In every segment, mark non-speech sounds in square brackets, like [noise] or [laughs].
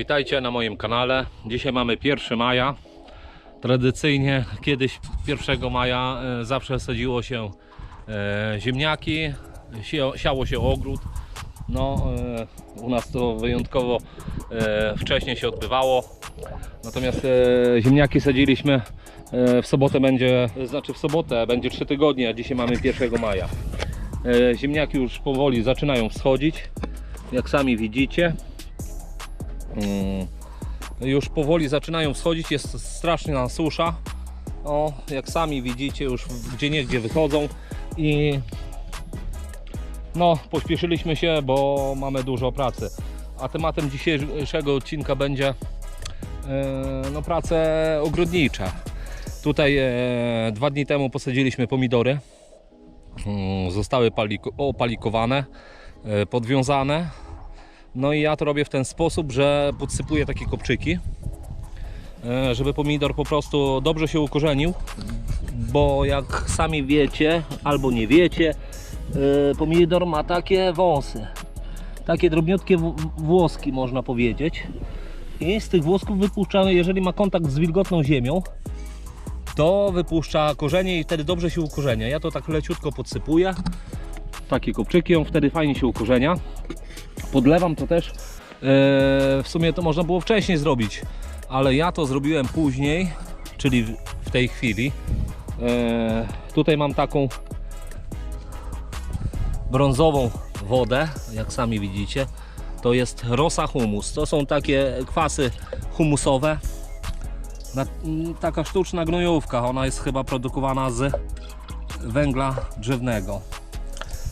Witajcie na moim kanale. Dzisiaj mamy 1 maja. Tradycyjnie kiedyś 1 maja e, zawsze sadziło się e, ziemniaki, siało się ogród. No, e, u nas to wyjątkowo wcześniej się odbywało. Natomiast ziemniaki sadziliśmy w sobotę będzie, znaczy w sobotę będzie 3 tygodnie, a dzisiaj mamy 1 maja. Ziemniaki już powoli zaczynają wschodzić, jak sami widzicie. Mm, Już powoli zaczynają wschodzić, jest straszna susza. O, jak sami widzicie, już gdzie niegdzie wychodzą i no, pośpieszyliśmy się, bo mamy dużo pracy. A tematem dzisiejszego odcinka będzie e, no, prace ogrodnicze. Tutaj e, dwa dni temu posadziliśmy pomidory. Mm, Zostały paliko- opalikowane, e, podwiązane. No i ja to robię w ten sposób, że podsypuję takie kopczyki, e, żeby pomidor po prostu dobrze się ukorzenił, bo jak sami wiecie albo nie wiecie, e, pomidor ma takie wąsy, takie drobniutkie włoski można powiedzieć i z tych włosków wypuszcza, jeżeli ma kontakt z wilgotną ziemią, to wypuszcza korzenie i wtedy dobrze się ukorzenia. Ja to tak leciutko podsypuję, takie kopczyki, on wtedy fajnie się ukorzenia podlewam to też. e, W sumie to można było wcześniej zrobić, ale ja to zrobiłem później, czyli w- tej chwili. E, Tutaj mam taką brązową wodę, jak sami widzicie. To jest rosa humus. To są takie kwasy humusowe. Na, m, taka sztuczna gnojówka. Ona jest chyba produkowana z węgla drzewnego.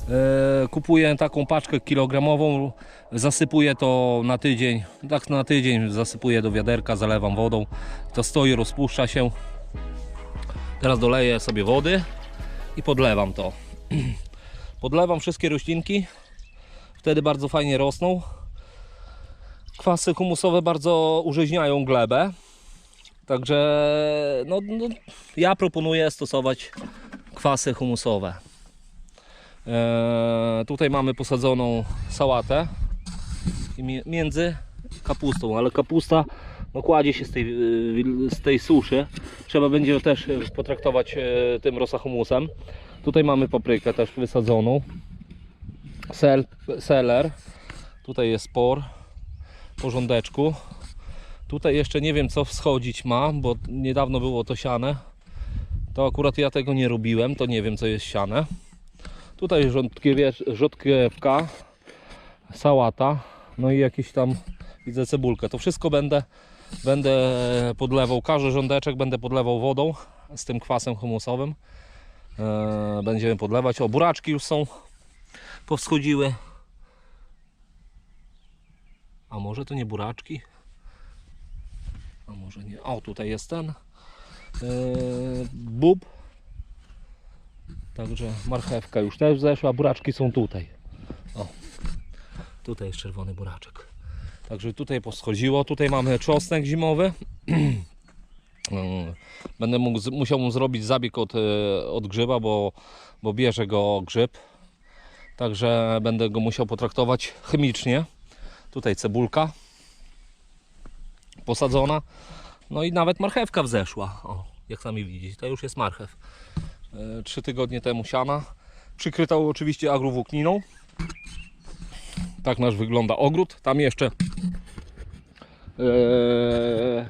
E, Kupuję taką paczkę kilogramową, zasypuję to na tydzień, tak na tydzień zasypuję do wiaderka, zalewam wodą, to stoi, rozpuszcza się. Teraz doleję sobie wody i podlewam to. [clears throat] Podlewam wszystkie roślinki, wtedy bardzo fajnie rosną. Kwasy humusowe bardzo użyźniają glebę, także no, no, ja proponuję stosować kwasy humusowe. Eee, tutaj mamy posadzoną sałatę między kapustą, ale kapusta no, kładzie się z tej, y, z tej suszy. Trzeba będzie ją też y, potraktować y, tym rosahumusem. Tutaj mamy paprykę też wysadzoną. Sel. Tutaj jest por. Porządeczku. Tutaj jeszcze nie wiem co wschodzić ma, bo niedawno było to siane. To akurat ja tego nie robiłem, to nie wiem co jest siane. Tutaj rzodkiewka, sałata, no i jakiś tam widzę cebulkę. To wszystko będę, będę podlewał, każdy rządeczek będę podlewał wodą z tym kwasem humusowym. Eee, będziemy podlewać. O, buraczki już są, powschodziły. A może to nie buraczki? A może nie. O, tutaj jest ten. Eee, bób. Także marchewka już też zeszła, buraczki są tutaj. O, tutaj jest czerwony buraczek. Także tutaj poschodziło. Tutaj mamy czosnek zimowy. Mm, [clears throat] Będę mógł, musiał mu zrobić zabieg od, e, od grzyba, bo, bo bierze go grzyb. Także będę go musiał potraktować chemicznie. Tutaj cebulka posadzona. No i nawet marchewka wzeszła. O, jak sami widzicie, to już jest marchew. E, trzy tygodnie temu siana. Przykryta oczywiście agrowłókniną. Tak nasz wygląda ogród. Tam jeszcze e,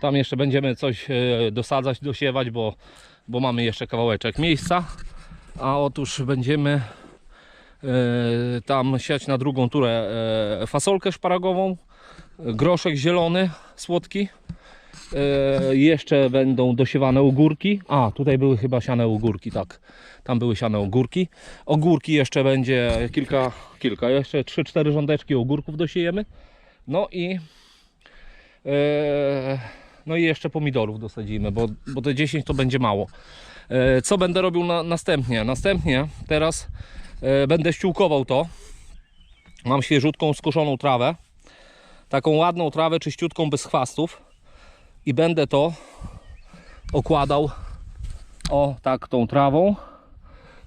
tam jeszcze będziemy coś e, dosadzać, dosiewać, bo, bo mamy jeszcze kawałeczek miejsca. A otóż będziemy tam siać na drugą turę fasolkę szparagową, groszek zielony, słodki. E, jeszcze będą dosiewane ogórki. A, tutaj były chyba siane ogórki, tak. Tam były siane ogórki. Ogórki jeszcze będzie kilka, kilka, jeszcze 3-4 rządeczki ogórków dosiejemy. No i e, no i jeszcze pomidorów dosadzimy, bo, bo te 10 to będzie mało. E, co będę robił na, następnie? Następnie teraz e, będę ściółkował to. Mam świeżutką, skoszoną trawę. Taką ładną trawę, czyściutką, bez chwastów i będę to okładał o tak tą trawą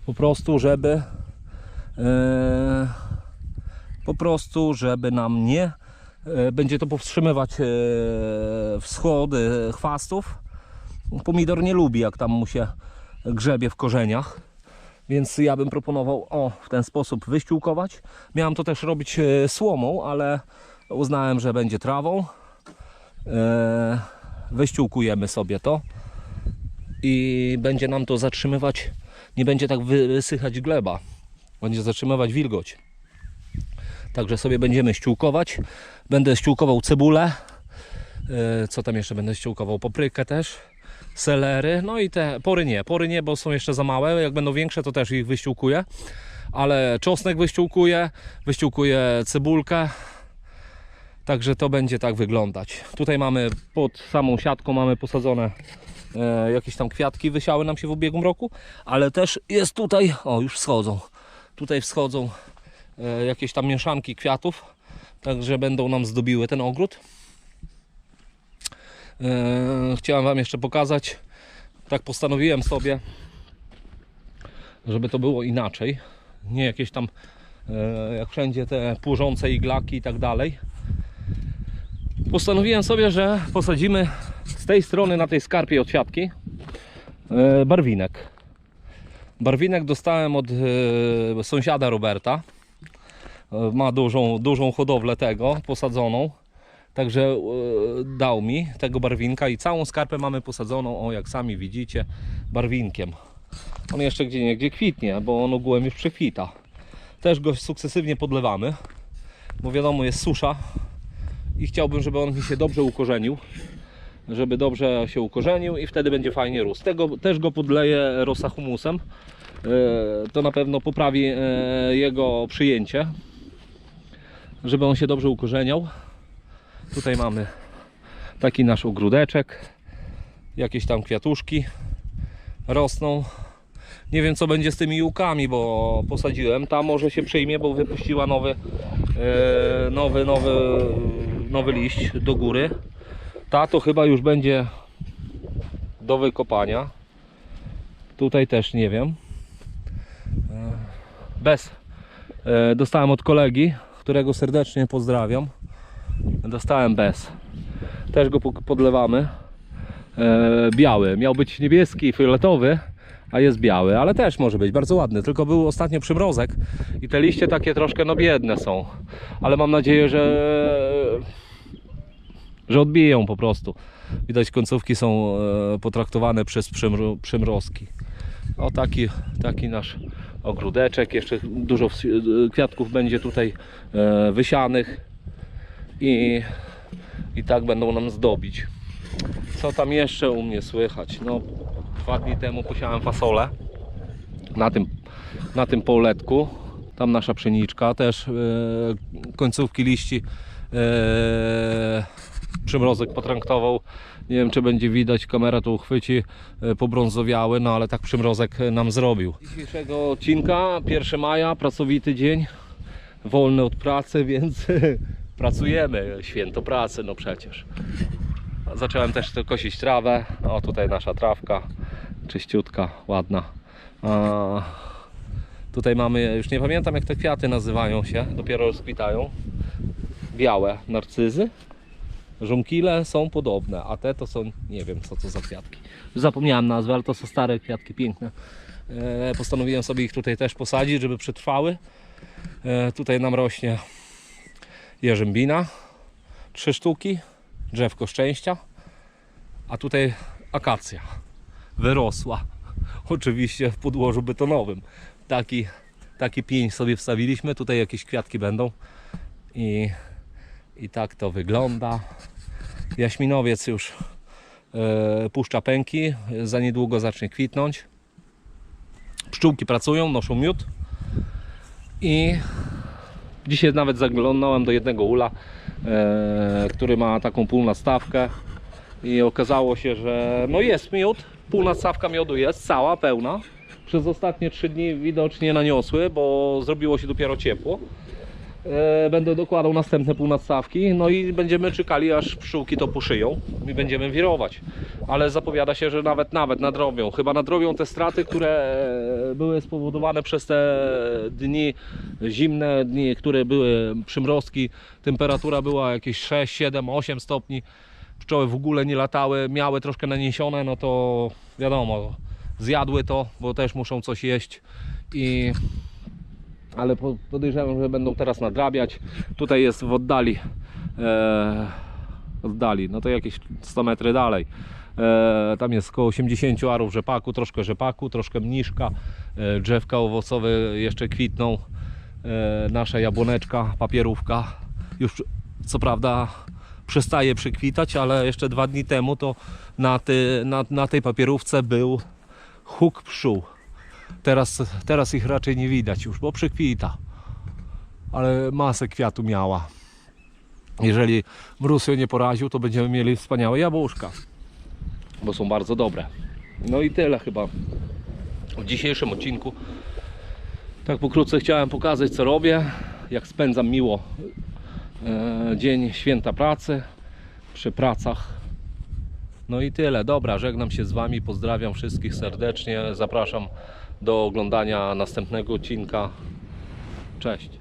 po prostu żeby e, po prostu żeby nam nie E, Będzie to powstrzymywać e, wschody chwastów. Pomidor nie lubi, jak tam mu się grzebie w korzeniach. Więc ja bym proponował o, w ten sposób wyściółkować. Miałem to też robić słomą, ale uznałem, że będzie trawą. E, Wyściółkujemy sobie to i będzie nam to zatrzymywać, nie będzie tak wysychać gleba, będzie zatrzymywać wilgoć. Także sobie będziemy ściółkować. Będę ściółkował cebulę. E, Co tam jeszcze będę ściółkował? Paprykę też. Selery. No i te pory nie. Pory nie, bo są jeszcze za małe. Jak będą większe, to też ich wyściółkuję. Ale czosnek wyściółkuję. Wyściółkuję cebulkę. Także to będzie tak wyglądać. Tutaj mamy pod samą siatką mamy posadzone e, jakieś tam kwiatki wysiały nam się w ubiegłym roku, ale też jest tutaj, o już wschodzą. Tutaj wschodzą e, jakieś tam mieszanki kwiatów, także będą nam zdobiły ten ogród. E, chciałem Wam jeszcze pokazać, tak postanowiłem sobie, żeby to było inaczej. Nie jakieś tam, e, jak wszędzie te płużące iglaki i tak dalej. Postanowiłem sobie, że posadzimy z tej strony na tej skarpie od siatki e, barwinek. Barwinek dostałem od e, sąsiada Roberta. E, Ma dużą, dużą hodowlę tego posadzoną. Także dał mi tego barwinka i całą skarpę mamy posadzoną, o jak sami widzicie, barwinkiem. On jeszcze gdzie nie gdzie kwitnie, bo on ogółem już przekwita. Też go sukcesywnie podlewamy, bo wiadomo jest susza i chciałbym, żeby on mi się dobrze ukorzenił. Żeby dobrze się ukorzenił i wtedy będzie fajnie rósł. Tego też go podleję rosa humusem. E, To na pewno poprawi e, jego przyjęcie. Żeby on się dobrze ukorzeniał. Tutaj mamy taki nasz ogródeczek. Jakieś tam kwiatuszki rosną. Nie wiem co będzie z tymi łukami, bo posadziłem. Ta może się przyjmie, bo wypuściła nowy, e, nowy, nowy, nowy liść do góry. Ta to chyba już będzie do wykopania. Tutaj też nie wiem. E, Bez. E, Dostałem od kolegi, którego serdecznie pozdrawiam. Dostałem bez. Też go po- podlewamy. E, Biały. Miał być niebieski, fioletowy, a jest biały, ale też może być bardzo ładny. Tylko był ostatnio przymrozek i te liście takie troszkę no biedne są. Ale mam nadzieję, że że odbiją po prostu. Widać końcówki są e, potraktowane przez przymro, przymrozki. O taki, taki nasz ogródeczek. Jeszcze dużo ws- kwiatków będzie tutaj e, wysianych i, i tak będą nam zdobić. Co tam jeszcze u mnie słychać? No, dwa dni temu posiałem fasolę na tym, na tym poletku. Tam nasza pszeniczka też e, końcówki liści e, przymrozek potraktował. Nie wiem czy będzie widać, kamera to uchwyci, e, pobrązowiały, no ale tak przymrozek nam zrobił. Dzisiejszego odcinka, 1 maja, pracowity dzień, wolny od pracy, [laughs] więc [laughs] pracujemy, święto pracy, no przecież. Zacząłem też kosić trawę, o tutaj nasza trawka, czyściutka, ładna. A, tutaj mamy, już nie pamiętam jak te kwiaty nazywają się, dopiero rozkwitają. Białe narcyzy. Żonkile są podobne, a te to są, nie wiem co to za kwiatki. Zapomniałem nazwy, ale to są stare kwiatki piękne. E, postanowiłem sobie ich tutaj też posadzić, żeby przetrwały. E, tutaj nam rośnie jerzębina, trzy sztuki, drzewko szczęścia, a tutaj akacja wyrosła. Oczywiście w podłożu betonowym. Taki, taki pień sobie wstawiliśmy, tutaj jakieś kwiatki będą i, i tak to wygląda. Jaśminowiec już e, puszcza pęki, za niedługo zacznie kwitnąć. Pszczółki pracują, noszą miód i dzisiaj nawet zaglądałem do jednego ula, e, który ma taką półnastawkę i okazało się, że no jest miód, półnastawka miodu jest, cała, pełna. Przez ostatnie trzy dni widocznie naniosły, bo zrobiło się dopiero ciepło. E, będę dokładał następne półnadstawki, no i będziemy czekali aż pszczółki to poszyją i będziemy wirować. Ale zapowiada się, że nawet nawet nadrobią. Chyba nadrobią te straty, które e, były spowodowane przez te dni zimne, dni, które były przymrozki. Temperatura była jakieś 6, 7, 8 stopni. Pszczoły w ogóle nie latały, miały troszkę naniesione, no to wiadomo, zjadły to, bo też muszą coś jeść i ale po- podejrzewam, że będą teraz nadrabiać. Tutaj jest w oddali, e, oddali, no to jakieś 100 metry dalej. E, tam jest około 80 arów rzepaku, troszkę rzepaku, troszkę mniszka, e, drzewka owocowe jeszcze kwitną, e, nasza jabłoneczka, papierówka. Już co prawda przestaje przykwitać, ale jeszcze dwa dni temu to na, ty, na, na tej papierówce był huk pszczół. Teraz, teraz ich raczej nie widać już, bo przykwita. Ale masę kwiatu miała. Jeżeli mróz ją nie poraził, to będziemy mieli wspaniałe jabłuszka. Bo są bardzo dobre. No i tyle chyba w dzisiejszym odcinku. Tak pokrótce chciałem pokazać co robię, jak spędzam miło e, dzień święta pracy przy pracach. No i tyle. Dobra, żegnam się z Wami. Pozdrawiam wszystkich serdecznie. Zapraszam do oglądania następnego odcinka. Cześć.